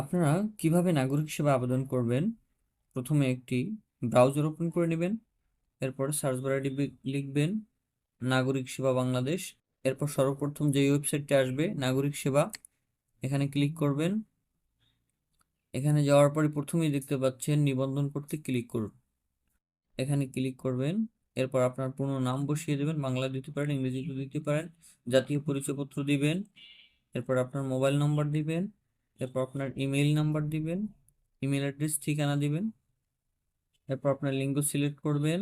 আপনারা কীভাবে নাগরিক সেবা আবেদন করবেন? প্রথমে একটি ব্রাউজার ওপেন করে নেবেন, এরপরে সার্চ বারে লিখবে- লিখবেন, নাগরিক সেবা বাংলাদেশ, এরপর সর্বপ্রথম যে ওয়েবসাইটটি আসবে, নাগরিক সেবা, এখানে ক্লিক করবেন। এখানে যাওয়ার পরে প্রথমেই দেখতে পাচ্ছেন নিবন্ধন করতে ক্লিক করুন। এখানে ক্লিক করবেন, এরপর আপনার পুরো নাম বসিয়ে দেবেন, বাংলা দিতে পারেন, ইংরেজিতে দিতে পারেন, জাতীয় পরিচয়পত্র দিবেন, এরপর আপনার মোবাইল নম্বর দিবেন এরপর আপনার ইমেইল নাম্বার দিবেন ইমেল অ্যাড্রেস ঠিকানা দিবেন এরপর আপনার লিঙ্গ সিলেক্ট করবেন,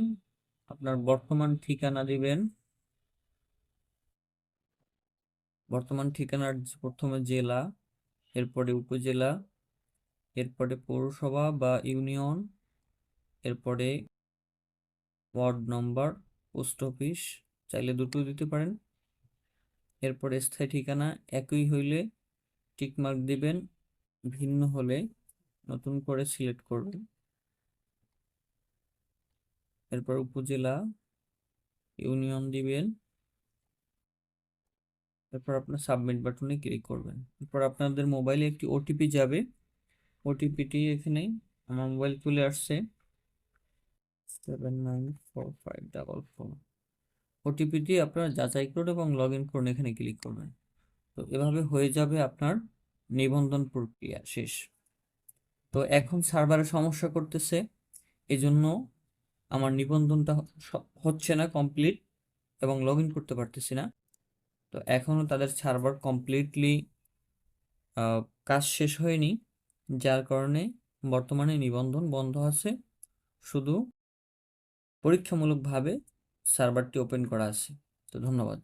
আপনার বর্তমান ঠিকানা দিবেন। বর্তমান ঠিকানার প্রথমে জেলা, এরপরে উপজেলা, এরপরে পৌরসভা বা ইউনিয়ন, এরপরে ওয়ার্ড নম্বর, পোস্ট অফিস, চাইলে দুটো দিতে পারেন। এরপরে স্থায়ী ঠিকানা একই হইলে টিক মার্ক দিবেন, ভিন্ন হলে নতুন করে সিলেক্ট করবেন। এরপর উপজেলা, ইউনিয়ন দিবেন। এরপর আপনার সাবমিট বাটনে ক্লিক করবেন। এরপর আপনাদের মোবাইলে একটি ওটিপি যাবে। ওটিপিটি এখানে আমার মোবাইল চলে আসছে। Seven nine four five double four ওটিপিটি আপনারা যাচাই করুন এবং লগ ইন করুন এখানে ক্লিক করবেন। তো এভাবে হয়ে যাবে আপনার নিবন্ধন প্রক্রিয়া শেষ। তো এখন সার্ভারে সমস্যা করতেছে, এজন্য আমার নিবন্ধনটা হচ্ছে না কমপ্লিট এবং লগ ইন করতে পারতেছি না। তো এখনও তাদের সার্ভার কমপ্লিটলি কাজ শেষ হয়নি, যার কারণে বর্তমানে নিবন্ধন বন্ধ আছে। শুধু পরীক্ষামূলকভাবে সার্ভারটি ওপেন করা আছে। তো ধন্যবাদ।